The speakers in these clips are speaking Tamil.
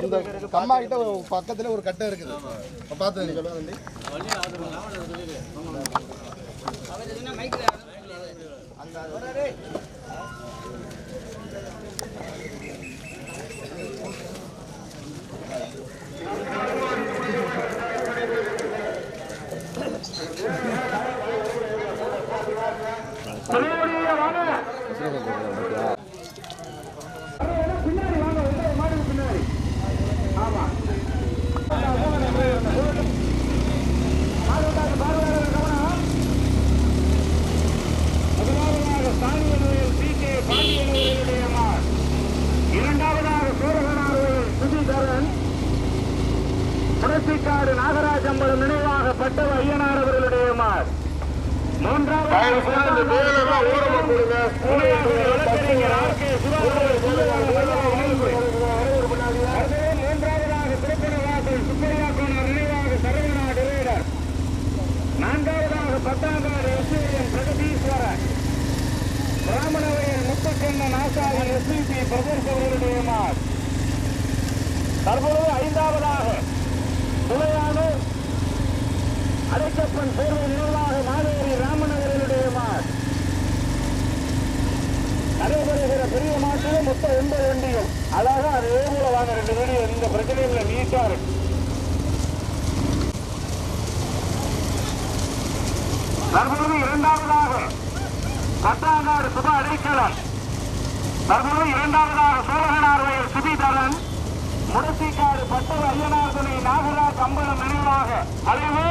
அந்த கம்மா கிட்ட பக்கத்துல ஒரு கட்டை இருக்குது. பார்த்து வேண்டி தலைவலியே வாங்க. பின்னாடி வாங்க ஒவ்வொரு மாடுக்கு பின்னாடி ஆமா மாடுகாரர், மாடுகாரர் கவனம். முதலாவதாக சாணியனுடைய சி கே பாண்டியனுடைய மார். இரண்டாவதாக சூரகனாருடைய சுதிதரன் புரட்சிக்காடு நாகராஜம்பலம் நினைவாக பட்டவ ஐயனார் அவர்களுடைய மார் மூன்றாவதாக திருப்பணவாசல் சுப்பையா கோணர் நினைவாக சரவணா டிரைடர் நான்காவதாக Pattangadu S A N Pragatheeswaran Brahmanavayal Muthukannan Asari S P P brothers அவர்களுடைய மார் தற்பொழுது ஐந்தாவதாக துளையானு அடைக்கப்பன் சேர்வை நினைவாக மாதேரி ராமநகரினுடைய நடைபெறுகிற பெரிய மாட்டிலும் மொத்தம் எண்பது வண்டிகள் அழகா அதே போல வாங்க ரெண்டு வீடியோ இந்த பிரச்சனையில் நீட்டா இருக்கு தற்பொழுது இரண்டாவதாக கட்டாங்காடு சுபா அடைக்கலன் தற்பொழுது இரண்டாவதாக சோழகனார் வயல் சுபிதரன் முடசிக்காடு பட்டர் ஐயனார் துணை நாகராஜ் அம்பலம் நினைவாக அலைவு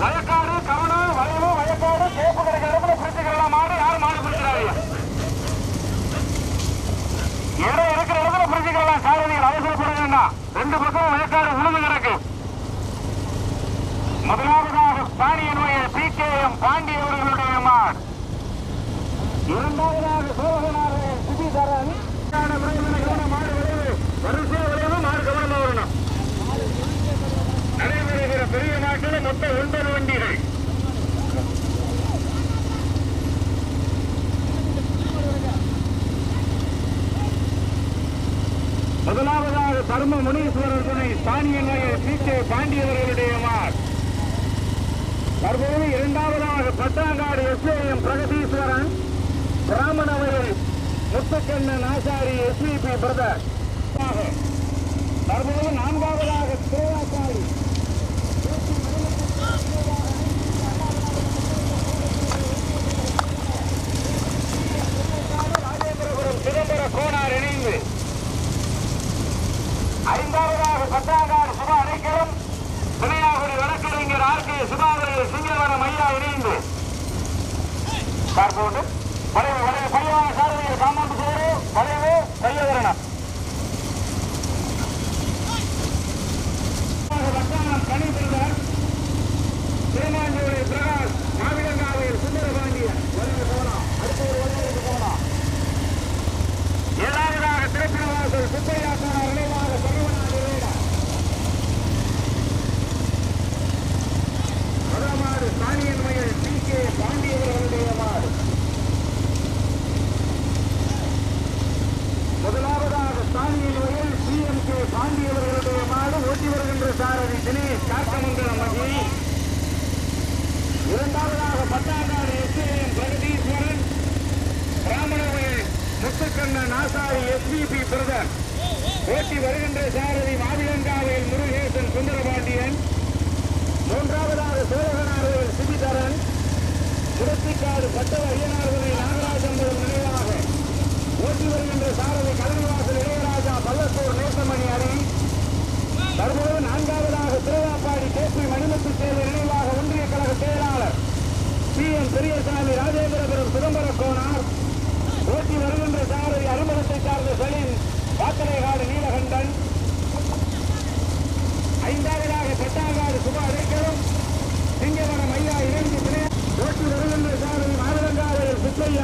வயக்காடு கவனம் வளைவு வயக்காடு சேப்பு கிடைக்கிற இடத்துல மாடு யாரும் மாடு பிடிக்கிறாங்க இடம் இருக்கிற இடத்துல பிடிச்சுக்கலாம் சாரதிகள் அவசரப்பட வேண்டாம் ரெண்டு பக்கம் வயக்காடு உழுந்து கிடக்கு. முதலாவதாக பாண்டியனுடைய பி கே எம் பாண்டி அவர்களுடைய மாடு. இரண்டாவதாக சோழகனார் சுபிதரன் மாடு விளைவு வரிசையா விளைவு மாடு கவனமா வரணும் நடைபெறுகிற பெரிய நாட்டில் மொத்தம் ஒன்பது வண்டிகள். முதலாவதாக தர்ம முனீஸ்வரர் துணை ஸ்தானியன் வயல் சி. கே. பாண்டியவர்களுடைய மார். தற்போது இரண்டாவதாக Pattangadu S A M Pragatheeswaran Brahmanavayal Muthukannan Asari S P P brother. தற்போது நான்காவதாக திருவாசாரி ராஜேந்திரபுரம் கோனார் இணைந்து ஐந்தாவதாக பத்தாங்காடு சுபா அடைக்கலம் துணையாகுடி வழக்கறிஞர் ஆர் கே சுபாவரி சிங்கவரம் ஐயா இணைந்து. பார்ப்போட்டு வளைவு வளைவு பையவான சாரதிகள் காமாண்டு சேரு வளைவு கையவரணம் வட்டானம் கணிபிரதர் திருமாஞ்சோலை பிரகாஷ் மாவிலங்காவையில் சுந்தரபாண்டியன். வளைவு போலாம். அடுத்த ஒரு ஏழாவதாக திருப்பிரவாசல் சுப்பையா போனார் நினைவாக சரவணாடி ரேடா சாணியன்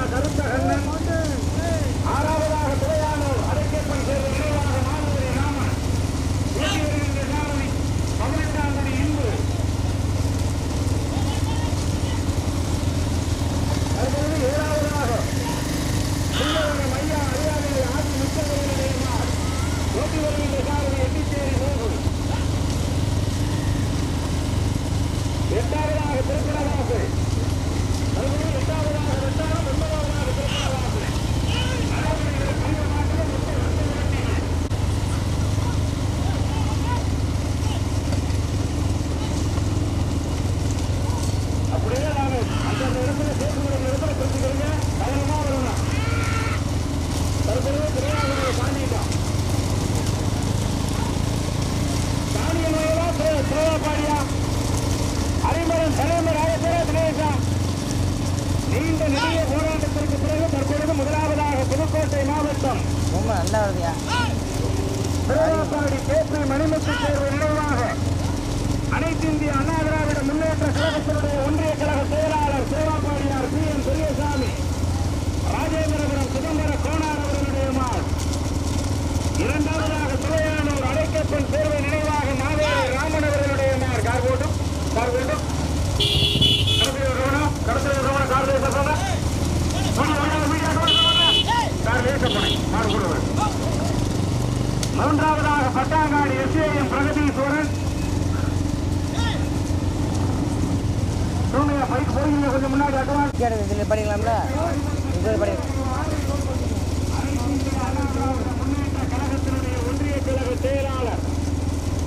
கருத்தகண்ணன் கொஞ்சம் முன்னாடி அட்வான்ஸ் கேட்டது இதில் பண்ணிக்கலாம்ல இது பண்ணி செயலாளர்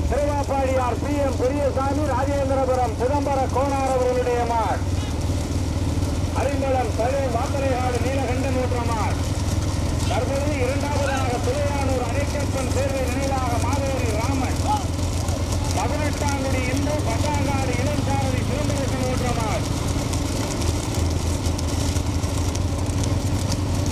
திருவாப்பாடியார் பி. எம். பெரியசாமி ராஜேந்திரபுரம் சிதம்பர கோனார் அவர்களுடைய மார். அறிந்தளம் தலை வாக்கரைகாடு நீலகண்டன் ஊற்றமார் தற்போது இரண்டாவதாக திருவானூர் அணைக்கப்பன் சேர்வை நினைவாக மாதவரி ராமன். பதினெட்டாங்குடி இந்து பட்டாங்காடு இணைந்து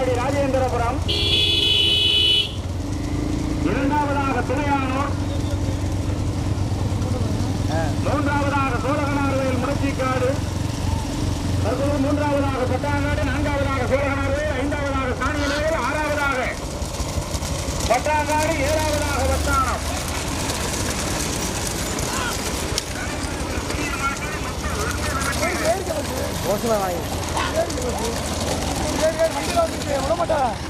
காவேரி ராஜேந்திரபுரம். இரண்டாவதாக துணையானூர். மூன்றாவதாக சூரகனார்வேல் முடச்சிக்காடு மூன்றாவதாக பட்டாங்காடு நான்காவதாக சூரகனார்வேல் ஐந்தாவதாக சாணியநகர் ஆறாவதாக பட்டாங்காடு ஏழாவதாக வட்டானம். வாங்கி ஏறு ஏறு வண்டியில் வந்துட்டு விட மாட்டேன்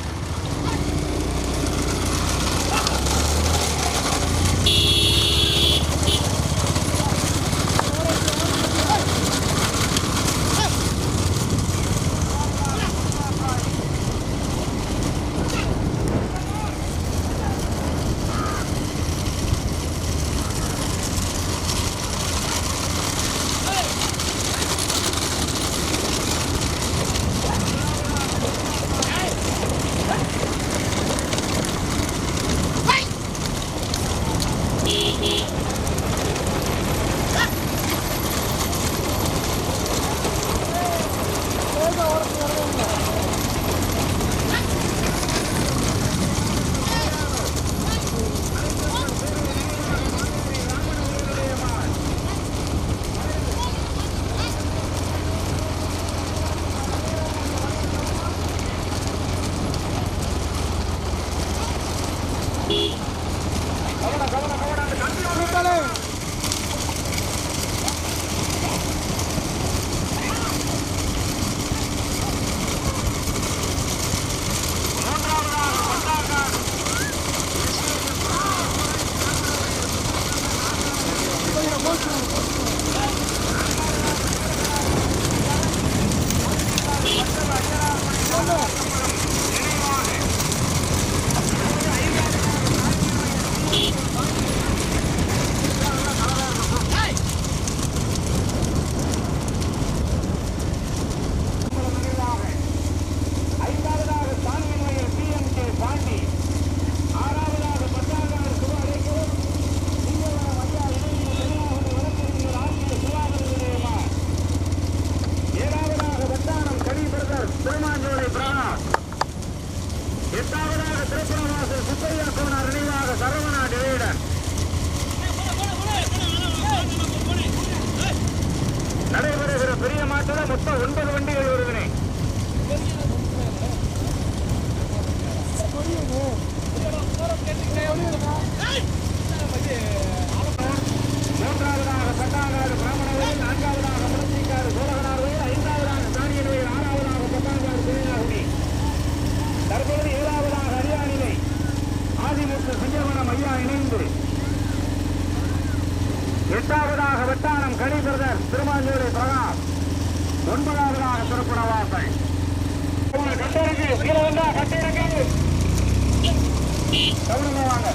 கவனமா வாங்க.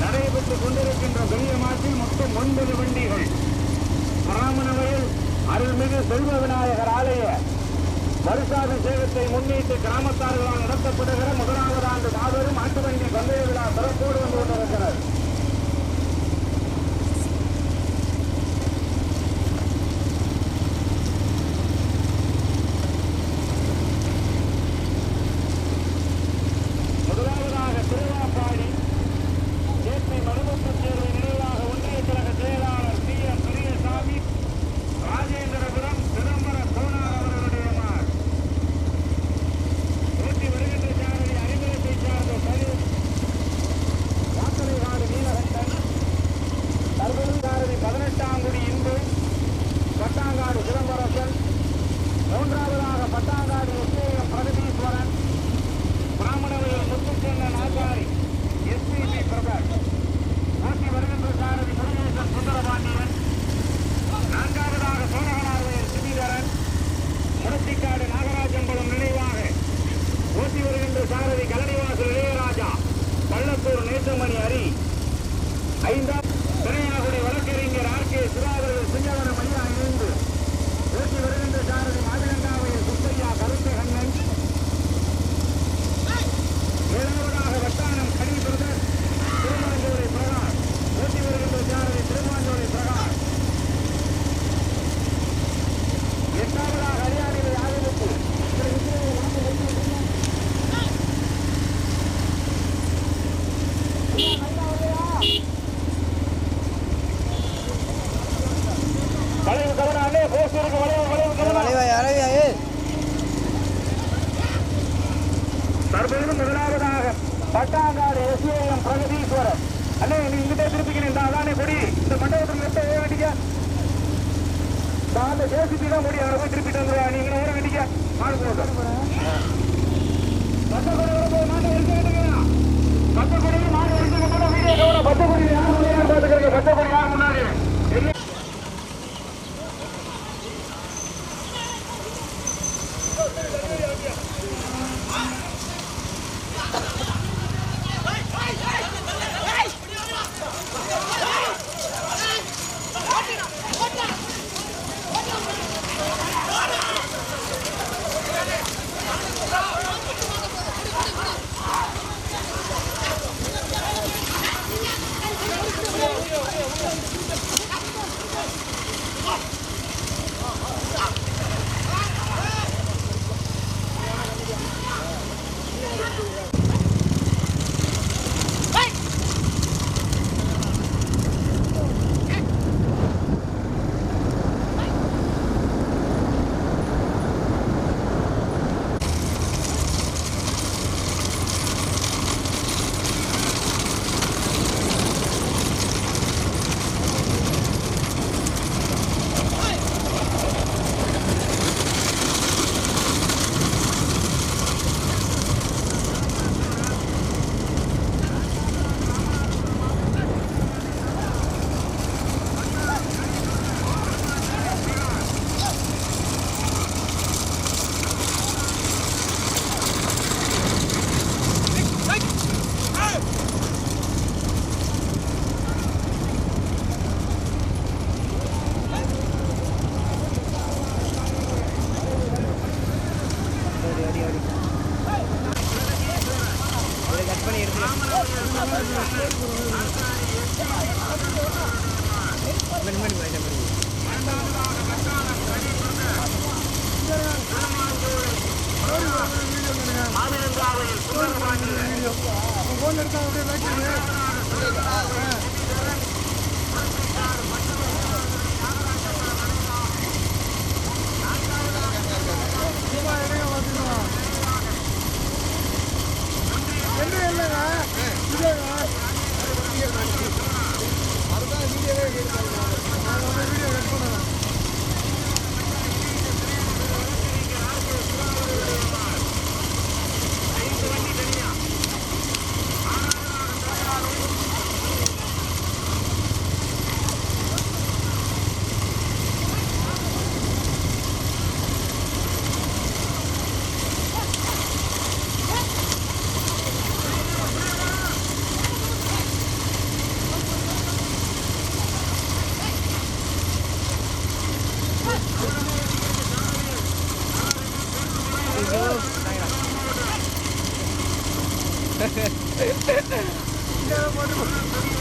நடைபெற்றுக் கொண்டிருக்கின்ற கண்ணியமாட்டில் மொத்தம் ஒன்பது வண்டிகள். பராமணவையில் அருள்மிகு செல்வ விநாயகர் ஆலய வருஷாபிஷேகத்தை முன்னிட்டு கிராமத்தார்கள் Thank you.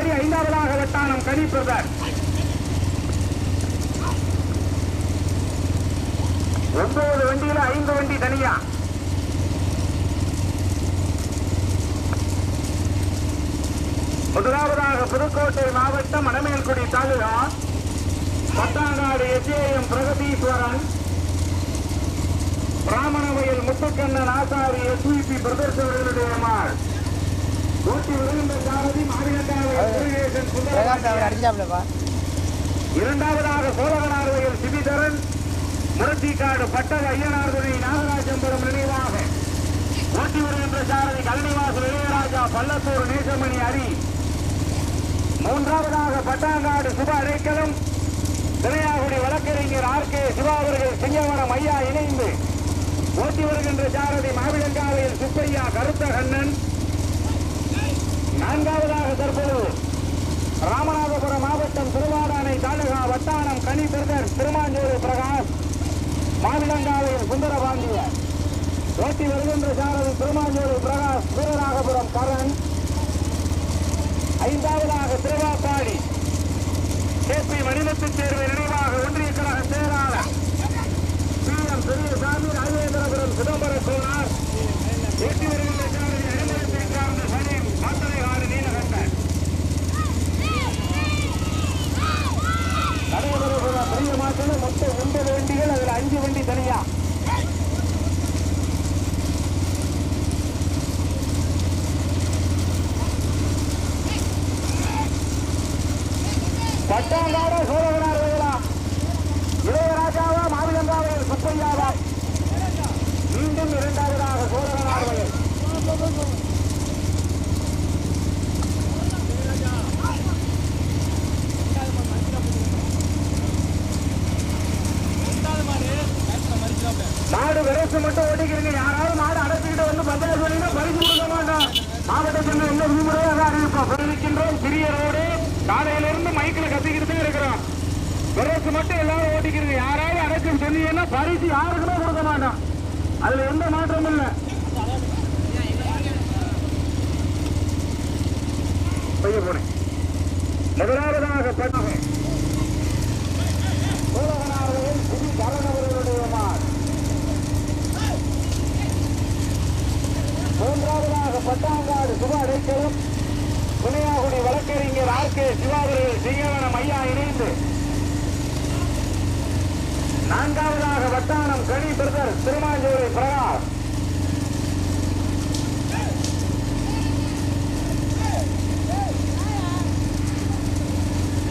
நான்காவதாக ஐந்தாவதாக வட்டானம் கனி பிரதர். ஒன்பது வண்டியில ஐந்து வண்டி தனியா? முதலாவதாக புதுக்கோட்டை மாவட்டம் Manamelkudi taluka Pattangadu S A M Pragatheeswaran Brahmanavayal Muthukannan Asari S V P பிரதர்சவர்களுடைய மாள். இரண்டாவதாக சோழகனார்வையில் சிபிதரன் முரட்டிக்காடு பட்டக ஐயனார் துணை நாகராஜம்பரம் நினைவாக. ஓட்டி வருகின்ற சாரதி கல்னிவாசல் இளையராஜா பல்லத்தூர் நேசமணி அரி. மூன்றாவதாக பட்டாங்காடு சுப அடைக்கலம். திரையாகுடி வழக்கறிஞர் ஆர் கே சிவா அவர்கள் சிங்கவனம் ஐயா இணைந்து. ஓட்டி வருகின்ற சாரதி மாவிலங்காவையில் சுப்பையா கருத்தகண்ணன். நான்காவதாக தற்போது ராமநாதபுரம் மாவட்டம் திருவாடானை தாலுகா வட்டானம் கனி திருமாஞ்சூர் பிரகாஷ் மாவிலங்காவையில் சுந்தரபாண்டிய. ஓட்டி வருகின்ற சாரதி திருமாஞ்சூர் பிரகாஷ் வீரராகபுரம் கரண். ஐந்தாவதாக திருவாப்பாடி. கேபி மணிமுத்து தேர்வு நினைவாக ஒன்றிய கழக செயலாளர் பி எம் பெரியசாமி ராஜேந்திரபுரம் சிதம்பர சோனார் ஓட்டி வருகின்ற நடைபெறுகிற பெரிய மாற்றல மொத்தம் ஒன்பது வண்டிகள் அதுல அஞ்சு வண்டி தனியா. ஆர் சிங்கவனம் ஐயா இணைந்து நான்காவதாக வட்டானம் கனி பிரதர் திருமாஞ்சோலை பிரகாஷ்.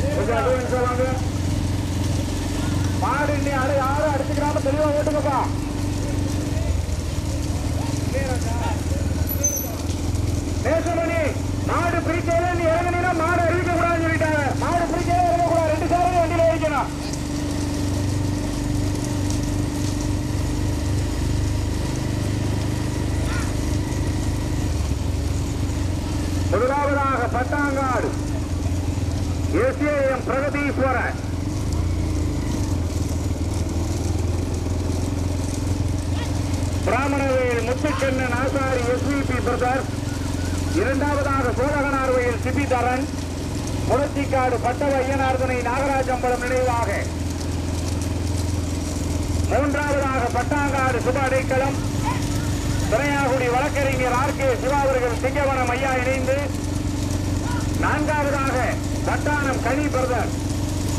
கொஞ்சம் advance ஆ மாடு இன்னி அடை யாரும் அடிச்சுக்கிறாம தெளிவா ஓட்டுங்கப்பா. நேசமணி மாடு பிரிக்கையில நீ இறங்குனீங்கன்னா மாடு அறிவிக்க கூடாதுன்னு சொல்லிட்டாங்க மாடு பிரிக்கையில இறங்கக்கூடாது ரெண்டு சாரும் வண்டியில ஏறிக்கணும் முதலாவதாக Pattangadu. S A M Pragatheeswaran Brahmanavayal Muthukannan Asari S V P brother. இரண்டாவதாக சோழகனார்வையில் சிபிதரன். முரத்திக்காடு பட்டவ ஐயனார்தனை நாகராஜம்பலம் நினைவாக. மூன்றாவதாக பட்டாங்காடு சுப அடைக்கலம் திரையாகுடி வழக்கறிஞர் ஆர் கே சிவா அவர்கள் சிங்கவனம் ஐயா இணைந்து நான்காவதாக பட்டாணம் கனி பிரதர்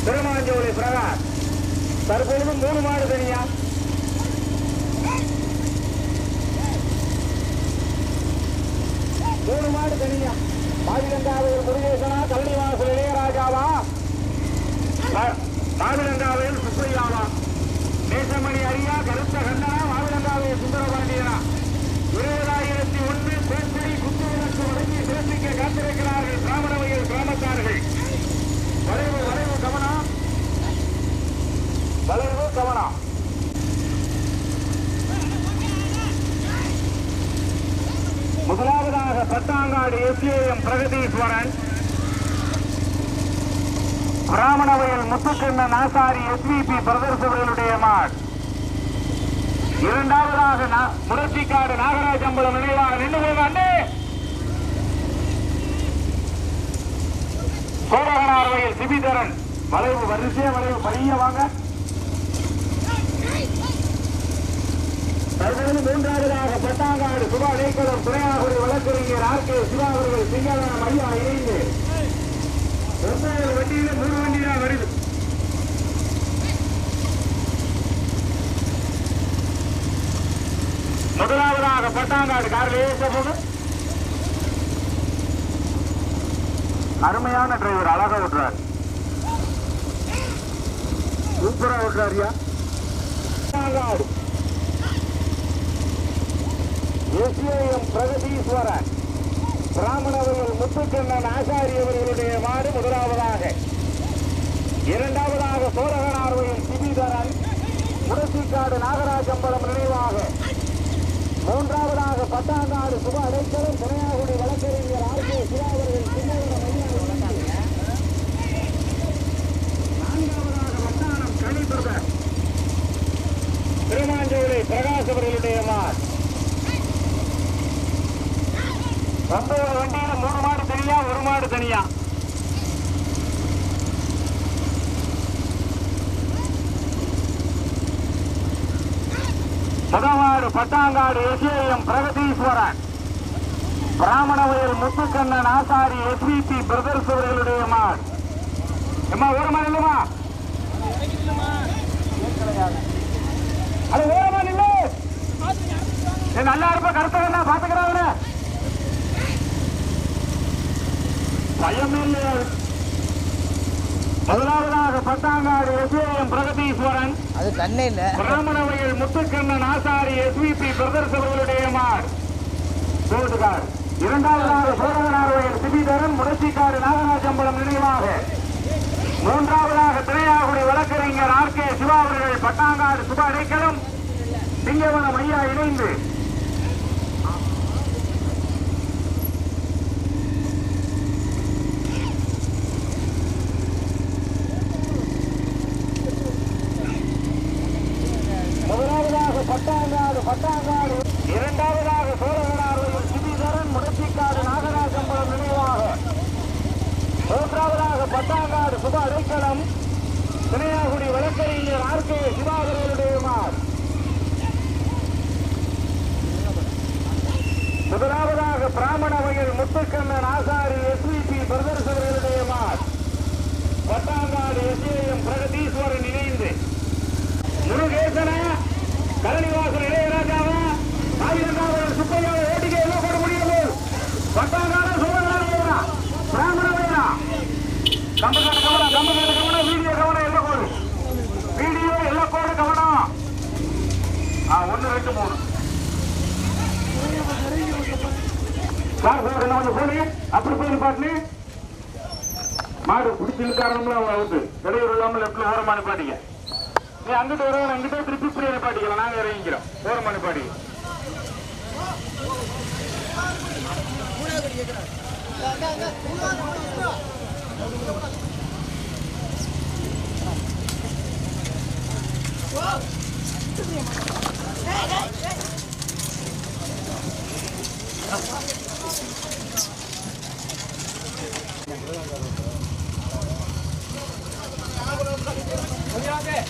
திருமாஞ்சோலி பிரகாஷ் தற்பொழுது மூணு மாடு தனியா? மூணு மாடு தனியா? மாவிலங்காவையில் முருகேசனா கல்லிவாசல் இளையராஜாவா? மாவிலங்காவையில் சுப்பையாவா? நேசமணி அரியா கருத்த கண்ணனா மாவிலங்காவையில் சுந்தரபாண்டியனா இருபதாயிரத்தி ஒன்று பேச்சடி குத்துவிளக்கு வழங்கி சிறப்பிக்க காத்திருக்கிறார்கள் பிராமணவையில் கிராமத்தார்கள் வளைவு வளைவு கவனம் வளைவு கவனம் முதலாவதாக Pattangadu S A M Pragatheeswaran Brahmanavayal Muthukannan Asari S V P brothers அவர்களுடைய மாட். இரண்டாவதாக முரட்சிக்காடு நாகராஜ் அம்பலம் நினைவாக நின்று போங்க அண்ணே. சோழகனார்வையில் சிபிதரன். வளைவு வரிசையா வளைவு பைய வாங்க. தற்போது மூன்றாவதாக பட்டாங்காடு சுபா அடைக்கலம் துணையாகுடி வழக்கறிஞர் ஆர் கே சிவா அவர்கள் சிங்காரம் ஐயா இணைந்து. ஒன்பது வண்டியில மூணு வண்டியா வருது. முதலாவதாக பட்டாங்காடு கார் போது அருமையான டிரைவர் அழகா ஓட்டுறார். சூப்பரா ஓட்டுறாரியா பட்டாங்காடு எஸ்ஏஎம் பிரகதீஸ்வரன். பிராமணவர்கள் முத்துக்கண்ணன் ஆசாரி அவர்களுடைய மாடு முதலாவதாக. இரண்டாவதாக சோரகனார்வையும் சிபிதரன் முரசிக்காடு நாகராஜம்பலம் நினைவாக. மூன்றாவதாக பட்டாங்காடு சுப அடைக்கலம் துணையாகுடி வழக்கறிஞர் ஆர் கே சிவா அவர்கள் நான்காவதாக வட்டானம் திருமாஞ்சோலை பிரகாஷ் அவர்களுடைய மார் ஒன்பது வண்டியில மூணு மாடு தனியா ஒரு மாடு தனியா? முதவாடு Pattangadu S A M Pragatheeswaran. Brahmanavayal Muthukannan Asari S V P brothers அவர்களுடைய மாடு. எம்மா ஓரமா இல்லமா அது ஓரமா நில்லு நல்லா இருப்ப கருத்தவனா பாத்துக்கிறாங்க பயம் இல்லையா முதலாவதாக பட்டாங்காடு எஸ்ஏஎம் பிரகதீஸ்வரன். அது தண்ணே இல்லை. பிராமணவையில் Muthukannan Asari S V P brothers அவர்களுடைய மார். சோட்டுக்கார் இரண்டாவதாக சோழகனார்வையில் சிபிதரன் முடச்சிக்காடு நாகராஜம்பலம் நினைவாக. மூன்றாவதாக திரையாகுடி வழக்கறிஞர் ஆர். கே. சிவா அவர்கள் பட்டாங்காடு சுப அடைக்கலம். சிங்கவனம் ஐயா இணைந்து. கம்பகட்ட கவனம் கம்பகட்ட கவனம் வீடியோ கவனம் எல்லாம் கோடு வீடியோ எல்லாம் கோடு கவனம் ஆ ஒன்று ரெண்டு மூணு சார் என்ன வந்து அப்படி போய் பாட்டு மாடு குடிச்சு இழுக்காரங்களா வந்து இடையூறு இல்லாமல் எப்படி ஓரமா நிப்பாட்டிங்க நீ அங்கிட்ட வருவாங்க அங்கிட்ட திருப்பி இப்படி நிப்பாட்டிக்கலாம் நாங்க இறங்கிக்கிறோம் ஓரமா நிப்பாட்டிங்க 안녕하세요.